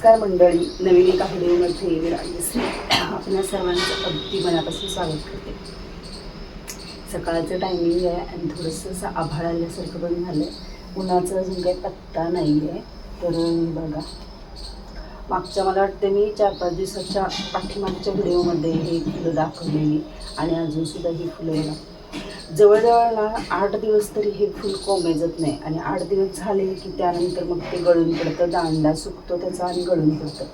नमस्कार मंडळी. नवीन एका व्हिडिओमध्ये आपल्या सर्वांचं अगदी मनापासून स्वागत करते. सकाळचं टायमिंग आहे आणि थोडंसं असं आभाळ आल्यासारखं पण झालं आहे उन्हाचा अजून काही पत्ता नाही आहे तर बघा. मागच्या मला वाटते मी चार पाच दिवसाच्या पाठीमागच्या व्हिडिओमध्ये हे फुलं दाखवलेली आणि अजूनसुद्धा ही फुलं येणार जवळजवळ ना आठ दिवस तरी हे फुल कोमेजत नाही. आणि आठ दिवस झाले की त्यानंतर मग ते गळून पडतं दांडा सुकतो त्याचा आणि गळून पडतं.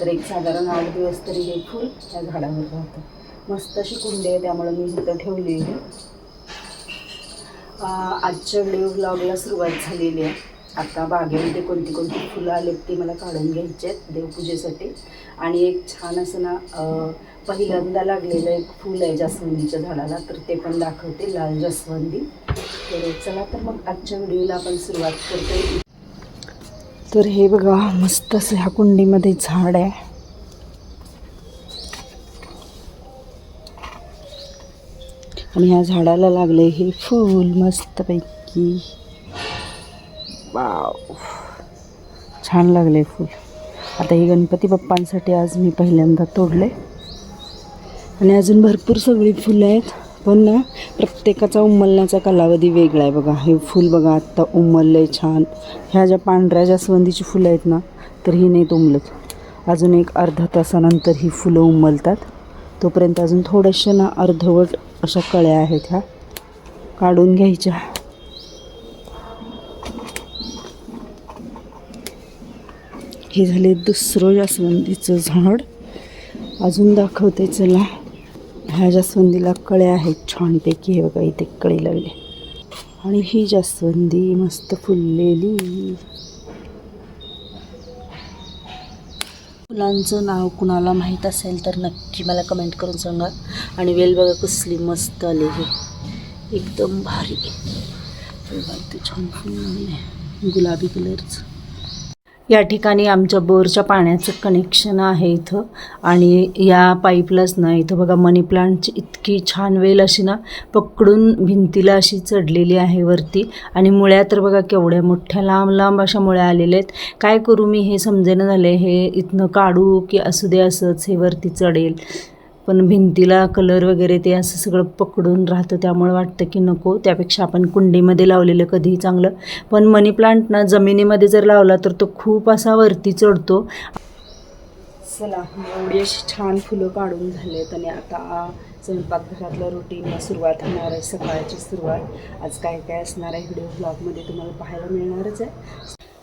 तर एक साधारण आठ दिवस तरी हे फुल त्या झाडावर राहतं. मस्त अशी कुंडी आहे त्यामुळे मी इथं ठेवली आहे. आजच्या व्हिडिओ ब्लॉगला सुरुवात झालेली आहे. आता बागेमध्ये कोणती कोणती फुलं आलेत ती मला काढून घ्यायची आहेत देवपूजेसाठी. आणि एक छान असं ना पहिल्यांदा लागलेलं एक फूल आहे जास्वंदीच्या झाडाला तर ते पण दाखवते लाल जास्वंदी. तर चला तर मग आजच्या व्हिडिओला आपण सुरुवात करते. तर हे बघा मस्त असं ह्या कुंडीमध्ये झाड आहे. आणि ह्या झाडाला लागले हे फूल मस्तपैकी. वाव. छान लागले फूल. आता हे गणपती बाप्पांसाठी आज मी पहिल्यांदा तोडले आणि अजून भरपूर सगळी फुलं आहेत पण ना प्रत्येकाचा उमलण्याचा कालावधी वेगळा आहे बघा. हे फूल बघा आत्ता उमललं छान. ह्या ज्या पांढऱ्या जास्वंदीची फुलं आहेत ना तर ही नाहीत उमलत. अजून एक अर्धा तासानंतर ही फुलं उमलतात. तोपर्यंत अजून थोड्याशा ना अर्धवट अशा कळ्या आहेत ह्या. काढून घ्यायच्या. हे झाले दुसरं जास्वंदीचं झाड. अजून दाखवते चला. ह्या जास्वंदीला कळ्या आहेत छानपैकी हे बघा इथे कळे लागले आणि ही जास्वंदी मस्त फुललेली. फुलांचं नाव कुणाला माहीत असेल तर नक्की मला कमेंट करून सांगा. आणि वेल बघा कसली मस्त आली हे. एकदम भारी. इथे छान फुल गुलाबी कलरचं या ठिकाणी आमच्या बोरच्या पाण्याचं कनेक्शन आहे इथं. आणि या पाईपलाच ना इथं बघा मनी प्लांटची इतकी छान वेल अशी ना पकडून भिंतीला अशी चढलेली आहे वरती. आणि मुळ्या तर बघा केवढ्या मोठ्या लांब लांब अशा मुळ्या आलेल्या आहेत. काय करू मी हे समजेनं झाले हे इथनं काढू की असू दे असंच हे वरती चढेल. पण भिंतीला कलर वगैरे ते असं सगळं पकडून राहतं त्यामुळे वाटतं की नको. त्यापेक्षा आपण कुंडीमध्ये लावलेलं कधीही चांगलं. पण मनी प्लांट ना जमिनीमध्ये जर लावला तर तो खूप असा वरती चढतो. चला एवढी अशी छान फुलं काढून झालेत आणि आता स्वयंपाकघरातलं रुटीनला सुरुवात होणार आहे सकाळची सुरुवात. आज काय काय असणार आहे व्हिडिओ ब्लॉगमध्ये तुम्हाला पाहायला मिळणारच आहे.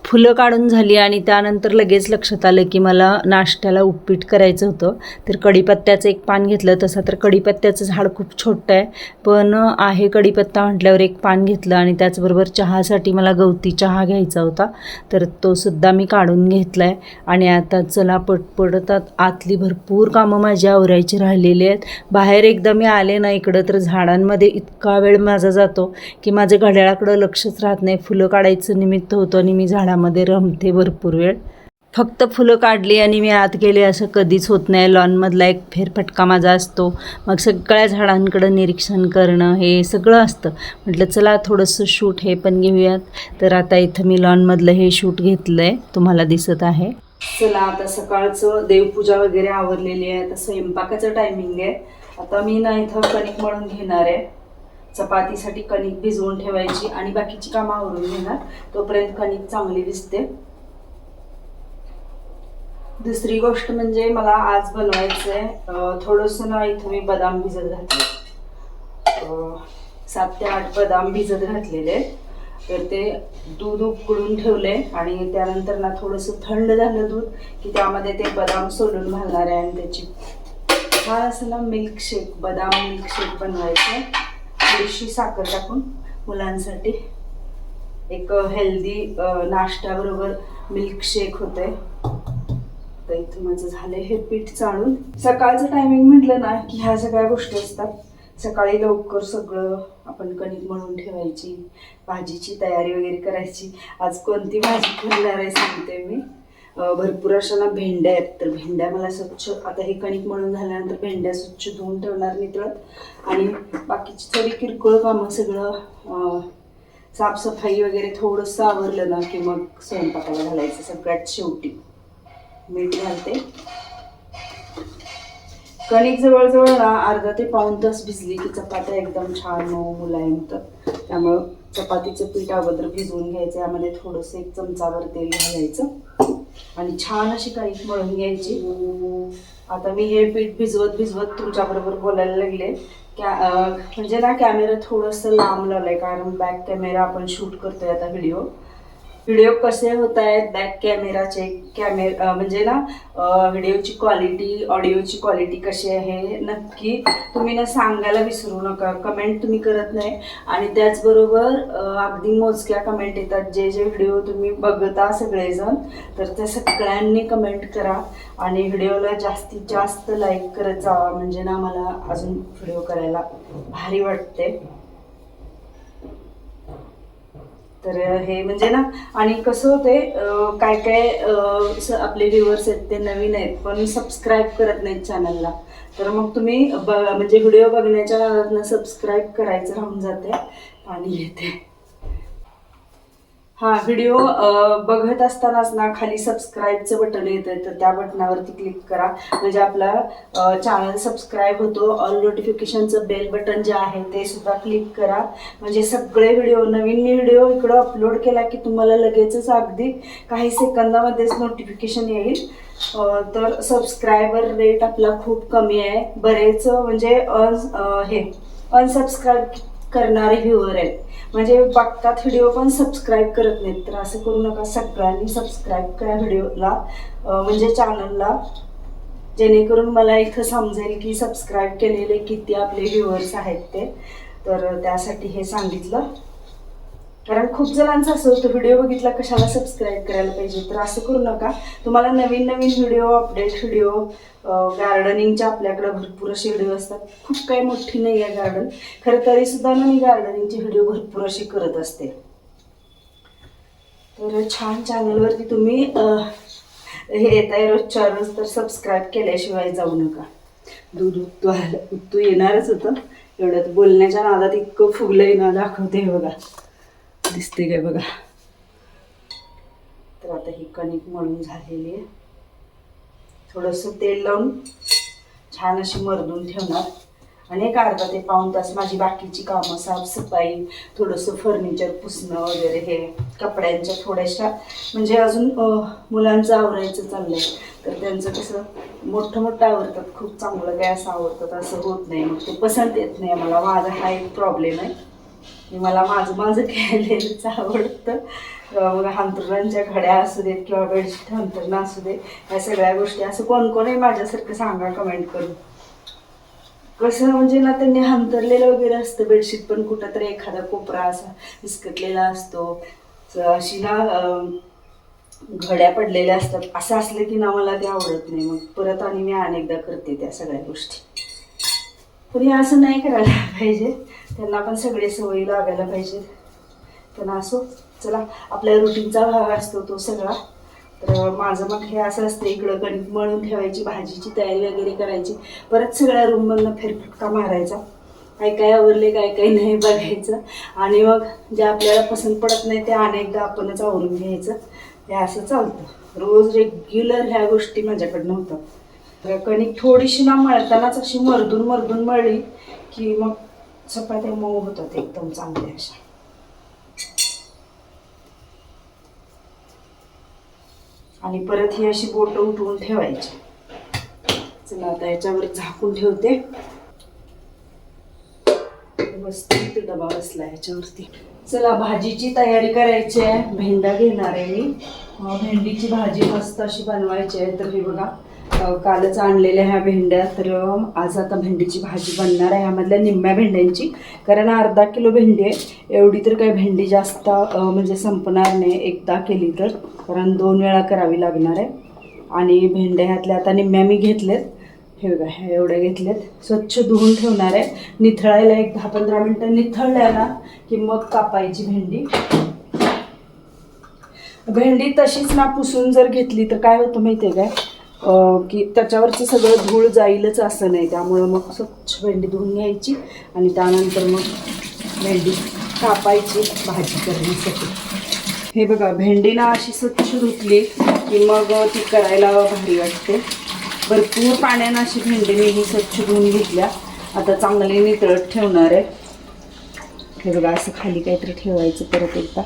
फुलं काढून झाली आणि त्यानंतर लगेच लक्षात आलं की मला नाश्त्याला उपीट करायचं होतं. तर कढीपत्त्याचं एक पान घेतलं. तसं तर कढीपत्त्याचं झाड खूप छोटं आहे. पण आहे कढीपत्ता म्हटल्यावर एक पान घेतलं आणि त्याचबरोबर चहासाठी मला गवती चहा घ्यायचा होता. तर तो सुद्धा मी काढून घेतला आहे आणि आता चला पटपडतात आतली भरपूर कामं माझी आवरायची राहिलेली आहेत. बाहेर एकदा मी आले ना इकडं तर झाडांमध्ये इतका वेळ माझा जातो की माझं घड्याळाकडं लक्षच राहत नाही. फुलं काढायचं निमित्त होतं आणि मी झाडा झाडामध्ये रमते भरपूर वेळ. फक्त फुलं काढली आणि मी आत गेले असं कधीच होत नाही. लॉनमधला एक फेरफटका माझा असतो. मग सगळ्या झाडांकडं निरीक्षण करणं हे सगळं असतं. म्हटलं चला थोडंसं शूट हे पण घेऊयात. तर आता इथं मी लॉनमधलं हे शूट घेतलं आहे तुम्हाला दिसत आहे. चला आता सकाळचं देवपूजा वगैरे आवरलेली आहे. आता स्वयंपाकाचं टायमिंग आहे. आता मी ना इथं कणिक मळून घेणार आहे. चपातीसाठी कणिक भिजवून ठेवायची आणि बाकीची कामं आवरून घेणार. तोपर्यंत कणिक चांगली दिसते. दुसरी गोष्ट म्हणजे मला आज बनवायचं आहे थोडंसं ना इथं मी बदाम भिजत घातले. सात ते आठ बदाम भिजत घातलेले आहेत. तर ते दूध उकळून ठेवले आणि त्यानंतर ना थोडंसं थंड झालं दूध की त्यामध्ये ते बदाम सोलून घालणार आहे आणि त्याची. हा असं ना मिल्कशेक बदाम मिल्कशेक बनवायचं. आहे थोडीशी साखर टाकून मुलांसाठी एक हेल्दी नाश्त्याबरोबर मिल्कशेक होते. तर इथं माझं झालंय हे पीठ चाळून. सकाळचं टायमिंग म्हटलं ना की ह्या सगळ्या गोष्टी असतात. सकाळी लवकर सगळं आपण कणिक मळून ठेवायची भाजीची तयारी वगैरे करायची. आज कोणती भाजी करणार आहे सांगते मी. भरपूर अशा ना भेंड्या आहेत. तर भेंड्या मला स्वच्छ आता हे कणिक म्हणून झाल्यानंतर भेंड्या स्वच्छ धुवून ठेवणार नितळत आणि बाकीची थोडी किरकोळ कामं सगळं साफसफाई वगैरे थोडंसं आवरलं ना की मग स्वयंपाकाला घालायचं सगळ्यात शेवटी. मीठ घालते. कणिक जवळजवळ ना अर्धा ते पाऊण तास भिजली की चपात्या एकदम छान मऊ मुलायम तर त्यामुळं चपातीचं पीठ अगोदर भिजवून घ्यायचं. यामध्ये थोडंसं एक चमचावर तेल घालायचं. आणि छान अशी काही मळून घ्यायची. आता मी हे पीठ भिजवत भिजवत तुमच्याबरोबर बोलायला लागले. कॅ म्हणजे ना कॅमेरा थोडंसं लांब लावलाय कारण बॅक कॅमेरा आपण शूट करतोय आता व्हिडिओ व्हिडिओ कसे होत आहेत बॅक कॅमेराचे कॅमेरा म्हणजे ना व्हिडिओची क्वालिटी ऑडिओची क्वालिटी कशी आहे नक्की तुम्ही ना सांगायला विसरू नका. कमेंट तुम्ही करत नाही. आणि त्याचबरोबर अगदी मोजक्या कमेंट येतात. जे जे व्हिडिओ तुम्ही बघता सगळेजण तर त्या सगळ्यांनी कमेंट करा. आणि व्हिडिओला जास्तीत जास्त लाईक करत जावा. म्हणजे ना मला अजून व्हिडिओ करायला भारी वाटते. तर हे म्हणजे ना आणि कसं होते काय काय आपले व्ह्युअर्स आहेत ते नवीन आहेत पण सबस्क्राईब करत नाहीत चॅनलला तर मग तुम्ही ब म्हणजे व्हिडिओ बघण्याच्या नादातनं सबस्क्राईब करायचं राहून जाते आणि येते हा व्हिडिओ बघत असतानाच ना खाली सबस्क्राईबचं बटन येतं तर त्या बटनावरती क्लिक करा. म्हणजे आपला चॅनल सबस्क्राईब होतो. ऑल नोटिफिकेशनचं बेल बटन जे आहे ते सुद्धा क्लिक करा. म्हणजे सगळे व्हिडिओ नवीन व्हिडिओ इकडं अपलोड केला की तुम्हाला लगेचच अगदी काही सेकंदामध्येच नोटिफिकेशन येईल. तर सबस्क्रायबर रेट आपला खूप कमी आहे. बरेच म्हणजे अन- हे अनसबस्क्राईब करणारे व्ह्युअर आहेत. म्हणजे बघतात व्हिडिओ पण सबस्क्राईब करत नाहीत. तर असं करू नका. सगळ्यांनी सबस्क्राईब करा व्हिडिओला. म्हणजे चॅनलला जेणेकरून मला इथं समजेल की सबस्क्राईब केलेले किती आपले व्ह्युअर्स आहेत ते. तर त्यासाठी हे सांगितलं. कारण खूप जणांचं असं होतं व्हिडिओ बघितला कशाला सबस्क्राईब करायला पाहिजे? तर असं करू नका. तुम्हाला नवीन नवीन व्हिडिओ अपडेट व्हिडिओ गार्डनिंगचे आपल्याकडे भरपूर असे व्हिडिओ असतात. खूप काही मोठी नाही आहे गार्डन खरं तरी सुद्धा ना मी गार्डनिंगचे व्हिडिओ भरपूर असे करत असते. तर छान चॅनलवरती तुम्ही हे येत आहे रोजच्या रोज तर सबस्क्राईब केल्याशिवाय जाऊ नका. दूध उत्तू आलं उत्तू येणारच होतं. एवढ्यात बोलण्याच्या नादात इतकं फुगलं येणं दाखवते बघा. दिसते काय बघा. तर आता ही कणिक मळून झालेली आहे. थोडंसं तेल लावून छान अशी मरदून ठेवणार. आणि एक अर्धा ते पाऊण तास माझी बाकीची कामं साफसफाई थोडंसं फर्निचर पुसणं वगैरे हे कपड्यांच्या थोड्याशा म्हणजे अजून मुलांचं आवरायचं चाललंय. तर त्यांचं कसं मोठं मोठं आवडतात खूप चांगलं काय असं आवडतात असं होत नाही. मग ते पसंत येत नाही. मला माझा हा एक प्रॉब्लेम आहे. की मला माझं माझं खेळलेलंच आवडतं. मग हांतरुणांच्या घड्या असू देत किंवा बेडशीट हांतरणं असू दे या सगळ्या गोष्टी. असं कोण कोणही आहे माझ्यासारखं सांगा कमेंट करून. कसं म्हणजे ना त्यांनी हंतरलेलं वगैरे असतं बेडशीट पण कुठं तरी एखादा कोपरा असा विस्कटलेला असतो. अशी ना घड्या पडलेल्या असतात. असं असलं की ना मला ते आवडत नाही. मग परत आणि मी अनेकदा करते त्या सगळ्या गोष्टी. पण हे असं नाही करायला पाहिजे. त्यांना पण सगळे सवयी लागायला पाहिजेत. त्यांना असो चला आपल्या रुटीनचा भाग असतो तो सगळा. तर माझं मग हे असं असतं इकडं कणिक मळून ठेवायची भाजीची तयारी वगैरे करायची. परत सगळ्या रूममधनं फेरफटका मारायचा. काय काय आवरले काय काय नाही बघायचं. आणि मग जे आपल्याला पसंत पडत नाही ते अनेकदा आपणच आवरून घ्यायचं. हे असं चालतं. रोज रेग्युलर ह्या गोष्टी माझ्याकडनं होतात. तर कणिक थोडीशी ना मळतानाच अशी मर्दून मर्दून मळली की मग चपात्या मऊ होतात एकदम चांगल्या अशा. आणि परत ही अशी बोट उठवून ठेवायची. चला आता याच्यावर झाकून ठेवते. बसते डबा बसला याच्यावरती. चला भाजीची तयारी करायची आहे. भेंडा घेणार आहे मी. भेंडीची भाजी मस्त अशी बनवायची आहे. तर हे बघा कालच आणलेल्या ह्या भेंड्या. तर आज आता भेंडीची भाजी बनणार आहे ह्यामधल्या निम्म्या भेंड्यांची. कारण अर्धा किलो भेंडी आहे. एवढी तर काही भेंडी जास्त म्हणजे संपणार नाही. एकदा केली तर. कारण दोन वेळा करावी लागणार आहे. आणि भेंड्या ह्यातल्या आता निम्म्या मी घेतल्यात हे बघा ह्या एवढ्या घेतलेत. स्वच्छ धुवून ठेवणार आहे. निथळायला एक दहा पंधरा मिनटं निथळल्या ना की मग कापायची भेंडी. भेंडी तशीच ना पुसून जर घेतली तर काय होतं माहिती आहे काय? की त्याच्यावरचं सगळं धूळ जाईलच असं नाही. त्यामुळं मग स्वच्छ भेंडी धुवून घ्यायची आणि त्यानंतर मग भेंडी कापायची भाजी करण्यासाठी. हे बघा भेंडीला अशी स्वच्छ धुतली की मग ती करायला भारी वाटते. भरपूर पाण्यानं अशी भेंडी मी ही स्वच्छ धुवून घेतल्या. आता चांगली नितळत ठेवणार आहे. हे बघा असं खाली काहीतरी ठेवायचं परत एकदा.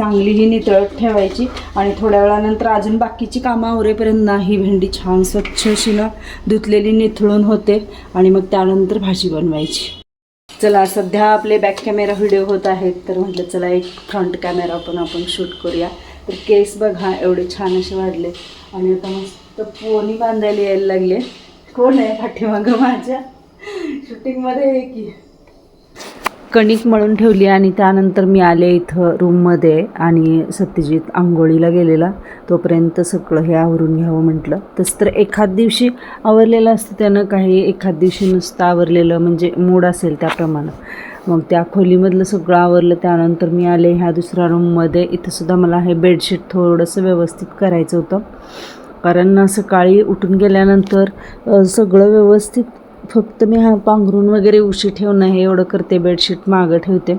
चांगली ही नितळत ठेवायची आणि थोड्या वेळानंतर अजून बाकीची कामं आवरेपर्यंत ही भेंडी छान स्वच्छ अशी ना धुतलेली निथळून होते आणि मग त्यानंतर भाजी बनवायची. चला सध्या आपले बॅक कॅमेरा व्हिडिओ होत आहेत. तर म्हटलं चला एक फ्रंट कॅमेरा पण आपण शूट करूया. तर केस बघा एवढे छान असे वाढले. आणि आता मस्त पोनी बांधायला यायला लागले. कोण आहे पाठीमागं माझ्या? शूटिंगमध्ये आहे की? कणिक मळून ठेवली आणि त्यानंतर मी आले इथं रूममध्ये आणि सत्यजित आंघोळीला गेलेला. तोपर्यंत सगळं हे आवरून घ्यावं म्हटलं. तसं तर एखाद दिवशी आवरलेलं असतं त्यानं काही एखाद दिवशी नुसतं आवरलेलं म्हणजे मूड असेल त्याप्रमाणे. मग त्या खोलीमधलं सगळं आवरलं त्यानंतर मी आले ह्या दुसऱ्या रूममध्ये. इथंसुद्धा मला हे बेडशीट थोडंसं व्यवस्थित करायचं होतं. कारण सकाळी उठून गेल्यानंतर सगळं व्यवस्थित फक्त मी हा पांघरून वगैरे उशी ठेवणं हे एवढं करते बेडशीट मागं ठेवते.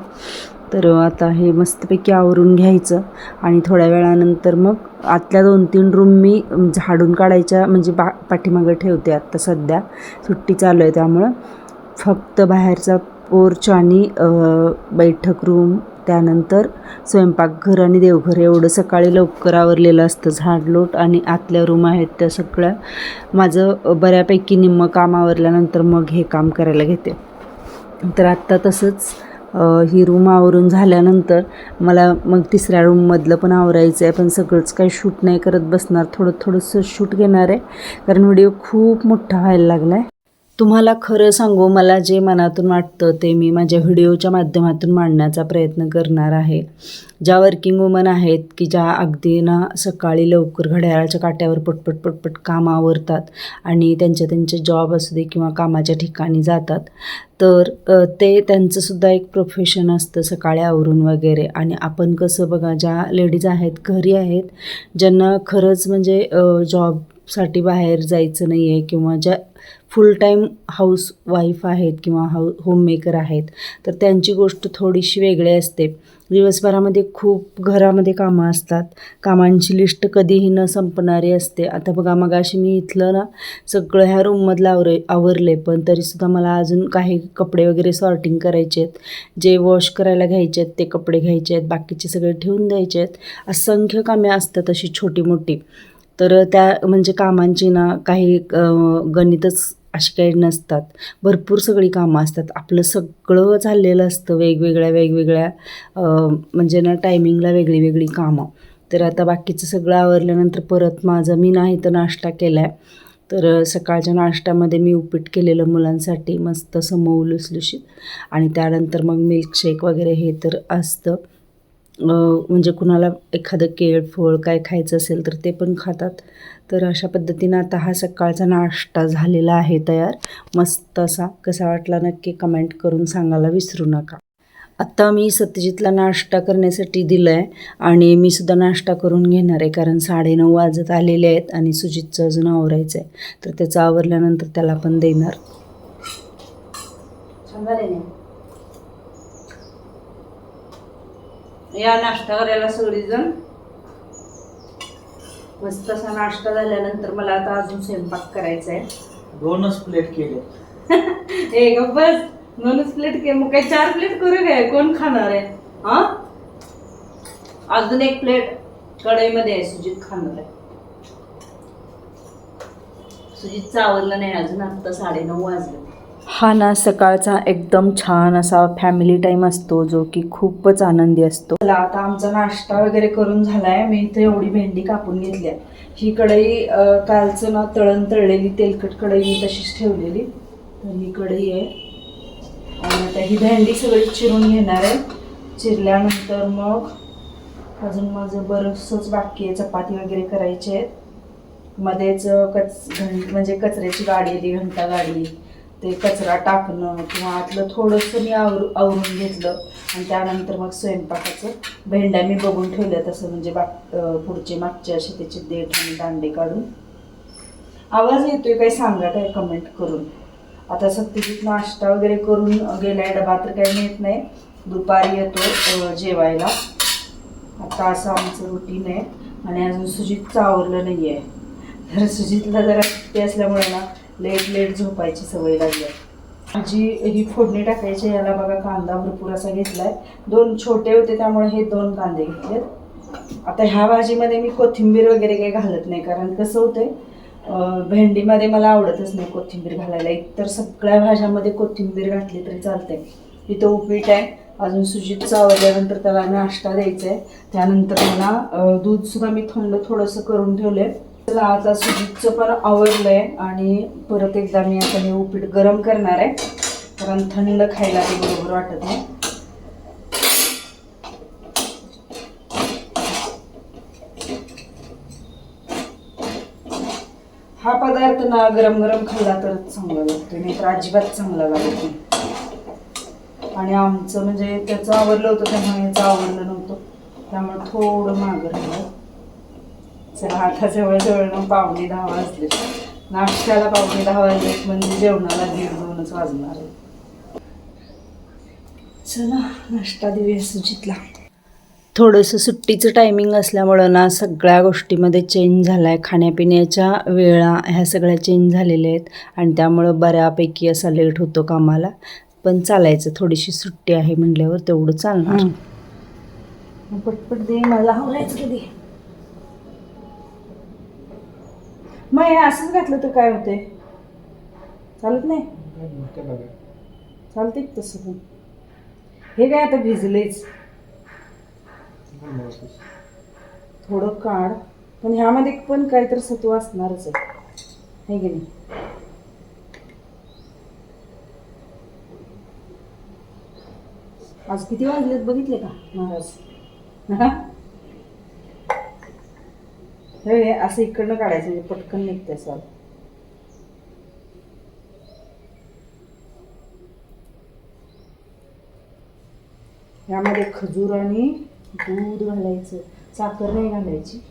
तर आता हे मस्तपैकी आवरून घ्यायचं आणि थोड्या वेळानंतर मग आतल्या दोन तीन रूम मी झाडून काढायच्या म्हणजे बा पाठीमागं ठेवते आत्ता सध्या. सुट्टी चालू आहे त्यामुळं. फक्त बाहेरचा पोर्च आणि बैठक रूम त्यानंतर स्वयंपाकघर आणि देवघर एवढं सकाळी लवकर आवरलेलं असतं. झाडलोट आणि आतल्या रूम आहेत त्या सगळ्या. माझं बऱ्यापैकी निम्मं काम आवरल्यानंतर मग हे काम करायला घेते. तर आत्ता तसंच ही रूम आवरून झाल्यानंतर मला मग तिसऱ्या रूममधलं पण आवरायचं आहे. पण सगळंच काही शूट नाही करत बसणार. थोडं थोडंसं शूट घेणार आहे. कारण व्हिडिओ खूप मोठा व्हायला लागला आहे तुम्हाला खरं सांगू मला जे मनातून वाटतं ते मी माझ्या व्हिडिओच्या माध्यमातून मांडण्याचा प्रयत्न करणार आहे. ज्या वर्किंग वुमन आहेत की ज्या अगदी ना सकाळी लवकर घड्याळाच्या काट्यावर पटपट पटपट काम आवरतात आणि त्यांच्या त्यांचे जॉब असू दे किंवा कामाच्या ठिकाणी जातात तर ते त्यांचंसुद्धा एक प्रोफेशन असतं सकाळी आवरून वगैरे. आणि आपण कसं बघा ज्या लेडीज आहेत घरी आहेत ज्यांना खरंच म्हणजे जॉबसाठी बाहेर जायचं नाही आहे किंवा ज्या फुल टाईम हाऊस वाईफ आहेत किंवा हाऊ होममेकर आहेत तर त्यांची गोष्ट थोडीशी वेगळी असते. दिवसभरामध्ये खूप घरामध्ये कामं असतात. कामांची लिस्ट कधीही न संपणारी असते. आता बघा मग अशी मी इथलं ना सगळं ह्या रूममधलं आवरे आवरले पण तरीसुद्धा मला अजून काही कपडे वगैरे सॉर्टिंग करायचे आहेत. जे वॉश करायला घ्यायचे आहेत ते कपडे घ्यायचे आहेत बाकीचे सगळे ठेवून द्यायचे आहेत. असंख्य कामे असतात अशी छोटी मोठी तर त्या म्हणजे कामांची ना काही गणितच अशी काही नसतात. भरपूर सगळी कामं असतात. आपलं सगळं चाललेलं असतं वेगवेगळ्या वेगवेगळ्या म्हणजे ना टायमिंगला वेगळी वेगळी कामं. तर आता बाकीचं सगळं आवरल्यानंतर परत माझं मी नाही तर नाश्ता केला आहे तर सकाळच्या नाश्त्यामध्ये मी उपीट केलेलं मुलांसाठी मस्त असं लुसलुशीत आणि त्यानंतर मग मिल्कशेक वगैरे हे तर असतं. म्हणजे कुणाला एखादं केळ फळ काय खायचं असेल तर ते पण खातात. तर अशा पद्धतीनं आता हा सकाळचा नाश्ता झालेला आहे तयार. मस्त असा. कसा वाटला नक्की कमेंट करून सांगायला विसरू नका. आत्ता मी सत्यजितला नाश्ता करण्यासाठी दिलं आहे आणि मी सुद्धा नाश्ता करून घेणार आहे कारण साडेनऊ वाजत आलेले आहेत आणि सुजितचं अजून आवरायचं आहे तर त्याचं आवरल्यानंतर त्याला पण देणार. या नाश्ता करायला सगळीजण मस्त असा नाश्ता झाल्यानंतर मला आता अजून स्वयंपाक करायचा आहे दोनच प्लेट केले. ए गप्प बस. दोनच प्लेट के मग काय चार प्लेट करू काय? कोण खाणार आहे? हा? अजून एक प्लेट कढईमध्ये आहे सुजित खाणार आहे. सुजितचं आवरलं नाही अजून आत्ता साडेनऊ वाजले. हा ना सकाळचा एकदम छान असा फॅमिली टाईम असतो जो की खूपच आनंदी असतो. चला आता आमचा नाश्ता वगैरे करून झालाय. मी इथे एवढी भेंडी कापून घेतली आहे. ही कढई कालचं ना तळण तळलेली तेलकट कढई मी तशीच ठेवलेली. तर ही कढई आहे. आणि आता ही भेंडी सगळी चिरून घेणार आहे. चिरल्यानंतर मग अजून माझं बरंचसंच बाकी आहे. चपाती वगैरे करायची आहेत. मध्येच कच घं म्हणजे कचऱ्याची गाडी आली घंटा गाडी ते कचरा टाकणं किंवा आतलं थोडंसं मी आवर आवरून घेतलं. आणि त्यानंतर मग स्वयंपाकाचं भेंड्या मी बघून ठेवल्या तसं म्हणजे बाग पुढचे मागचे असे त्याचे देठ आणि दांडे काढून. आवाज येतोय काही सांगा काय कमेंट करून. आता सत्यजित नाश्ता वगैरे करून गेलाय डबा तर काही मिळत नाही. दुपारी येतो जेवायला. आता असं आमचं रुटीन आहे. आणि अजून सुजित आवरलं नाही आहे तर सुजितला जरा सुट्टी असल्यामुळे ना लेट लेट झोपायची सवय लागली आहे. भाजी ही फोडणी टाकायची याला बघा कांदा भरपूर असा घेतलाय. दोन छोटे होते त्यामुळे हे दोन कांदे घेतलेत. आता ह्या भाजीमध्ये मी कोथिंबीर वगैरे काही घालत नाही कारण कसं होतंय भेंडीमध्ये मला आवडतच नाही कोथिंबीर घालायला. इतर सगळ्या भाज्यामध्ये कोथिंबीर घातली तरी चालते इथं उपीट आहे अजून सुजित चावल्यानंतर त्याला नाश्ता द्यायचा आहे त्यानंतर मला दूधसुद्धा मी थंड थोडंसं करून ठेवलं आहे चला आता सुजितचं पण आवडलं आहे आणि परत एकदा मी आता हे उपीट गरम करणार आहे. कारण थंड खायला ते बरोबर वाटत नाही. हा पदार्थ ना गरम गरम खाल्ला तरच चांगला लागतो नाही तर अजिबात चांगला लागत नाही. आणि आमचं म्हणजे त्याचं आवडलं होतं त्यामुळे याचं आवडलं नव्हतं. त्यामुळे थोडं मागं राहिलं. चला आता जवळजवळ ना पावणे दहा वाजले. नाश्त्याला पावणे दहा वाजले म्हणजे जेवणाला दीड दोनच वाजणार आहे. चला नाश्ता देऊया सुजितला. थोडंसं सुट्टीचं टायमिंग असल्यामुळं ना सगळ्या गोष्टीमध्ये चेंज झाला आहे खाण्यापिण्याच्या वेळा ह्या सगळ्या चेंज झालेल्या आहेत आणि त्यामुळं बऱ्यापैकी असा लेट होतो कामाला. पण चालायचं थोडीशी सुट्टी आहे म्हटल्यावर तेवढं चालणार. पटपट दे मला आवडायचं कधी? मग हे असंच घातलं तर काय होते चालत नाही? चालते तसं पण. हे काय आता भिजलेच थोडं काढ. पण ह्यामध्ये पण काहीतरी सत्व असणारच आहे. की नाही? आज किती वाजलेत? बघितले का? महाराज? हे असं इकडनं काढायचं म्हणजे पटकन निघतंय सर. यामध्ये खजूर आणि दूध घालायचं. साखर नाही घालायची.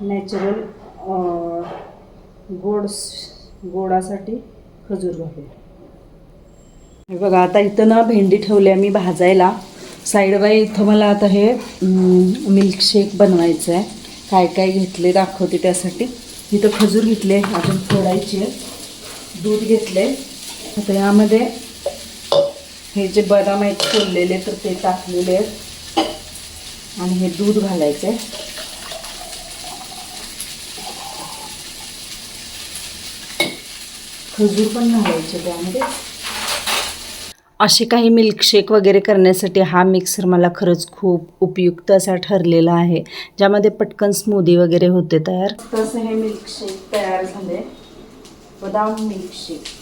नॅचरल गोड गोडासाठी खजूर घालूया हे बघा आता इथं ना भेंडी ठेवली आहे मी भाजायला. साईड बाय इथं मला आता हे मिल्कशेक बनवायचं आहे काय काय घेतले दाखवते त्यासाठी. इथं खजूर घेतले अजून फोडायची आहे. दूध घेतले आता यामध्ये हे जे बदाम आहेत फोडलेले तर ते टाकलेले आहेत. आणि हे दूध घालायचं आहे खजूर पण घालायचे त्यामध्ये. असे काही मिल्कशेक वगैरे करण्यासाठी हा मिक्सर मला खरंच खूप उपयुक्त असा ठरलेला आहे ज्यामध्ये पटकन स्मूदी वगैरे होते तयार. तसं हे मिल्कशेक तयार झाले. बदाम मिल्कशेक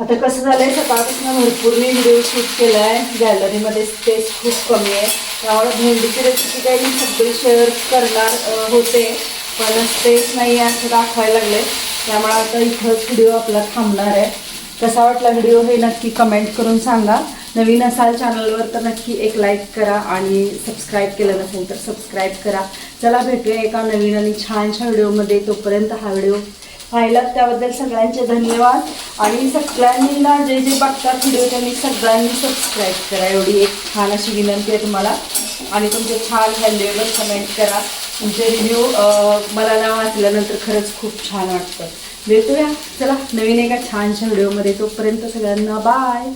आता कसं झालंय सकाळपासून भरपूर मी व्हिडिओ शूट केला आहे गॅलरीमध्ये स्पेस खूप कमी आहे. त्यामुळे भेंडीची रेसिपी काही मी सगळी शेअर करणार होते. पण स्पेस नाही आहे असं दाखवायला लागले त्यामुळे आता इथंच व्हिडिओ आपला थांबणार आहे. कसा वाटला व्हिडिओ हे नक्की कमेंट करून सांगा. नवीन असाल चॅनलवर तर नक्की एक लाईक करा आणि सबस्क्राईब केलं नसेल तर सबस्क्राईब करा. चला भेटूया एका नवीन आणि छानशा व्हिडिओमध्ये तोपर्यंत हा व्हिडिओ पाहिलात. त्याबद्दल सगळ्यांचे धन्यवाद. आणि सगळ्यांनी ना जे जे बघतात व्हिडिओ त्यांनी सगळ्यांनी सबस्क्राईब करा. एवढी एक छान अशी विनंती आहे तुम्हाला. आणि तुमचे छान व्हॅल्युएबल कमेंट करा. तुमचे रिव्ह्यू मला ना वाचल्यानंतर खरंच खूप छान वाटतं. भेटूया. चला नवीन एका छानशा व्हिडिओमध्ये तोपर्यंत सगळ्यांना बाय